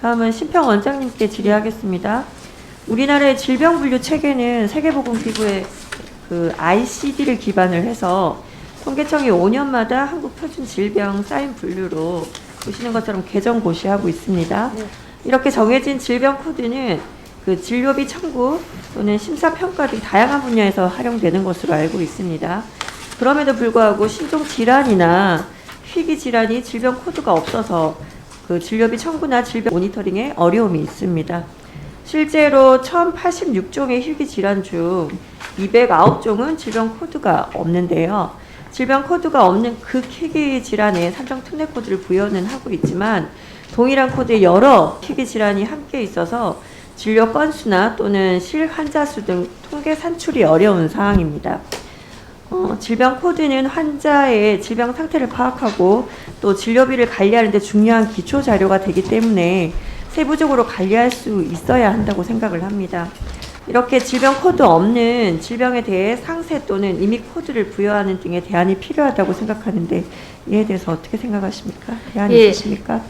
다음은 심평 원장님께 질의하겠습니다. 우리나라의 질병 분류 체계는 세계보건기구의 그 ICD를 기반을 해서 통계청이 5년마다 한국 표준 질병 사인 분류로 보시는 것처럼 개정 고시하고 있습니다. 이렇게 정해진 질병 코드는 그 진료비 청구 또는 심사 평가 등 다양한 분야에서 활용되는 것으로 알고 있습니다. 그럼에도 불구하고 신종 질환이나 희귀 질환이 질병 코드가 없어서 그 진료비 청구나 질병 모니터링에 어려움이 있습니다. 실제로 1086종의 희귀 질환 중 209종은 질병 코드가 없는데요. 질병 코드가 없는 극희귀 질환에 산정 특례 코드를 부여는 하고 있지만 동일한 코드에 여러 희귀 질환이 함께 있어서 진료 건수나 또는 실 환자 수 등 통계 산출이 어려운 상황입니다. 어, 질병 코드는 환자의 질병 상태를 파악하고 또 진료비를 관리하는 데 중요한 기초 자료가 되기 때문에 세부적으로 관리할 수 있어야 한다고 생각을 합니다. 이렇게 질병 코드 없는 질병에 대해 상세 또는 임의 코드를 부여하는 등의 대안이 필요하다고 생각하는데 이에 대해서 어떻게 생각하십니까? 대안이 예. 있으십니까?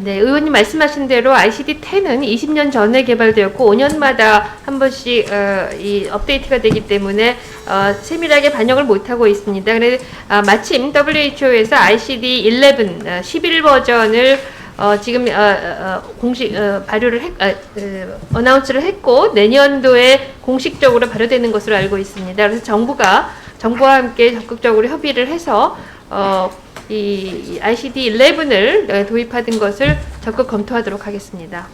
네, 의원님 말씀하신 대로 ICD-10은 20년 전에 개발되었고 5년마다 한 번씩 어, 이 업데이트가 되기 때문에 어, 세밀하게 반영을 못하고 있습니다. 그래서 아, 마침 WHO에서 ICD-11 어, 11 버전을 어, 지금 어, 어, 공식 어, 발효를 했, 아, 어, 어나운스를 했고 내년도에 공식적으로 발효되는 것으로 알고 있습니다. 그래서 정부가 정부와 함께 적극적으로 협의를 해서 어, 이 ICD-11을 도입하는 것을 적극 검토하도록 하겠습니다.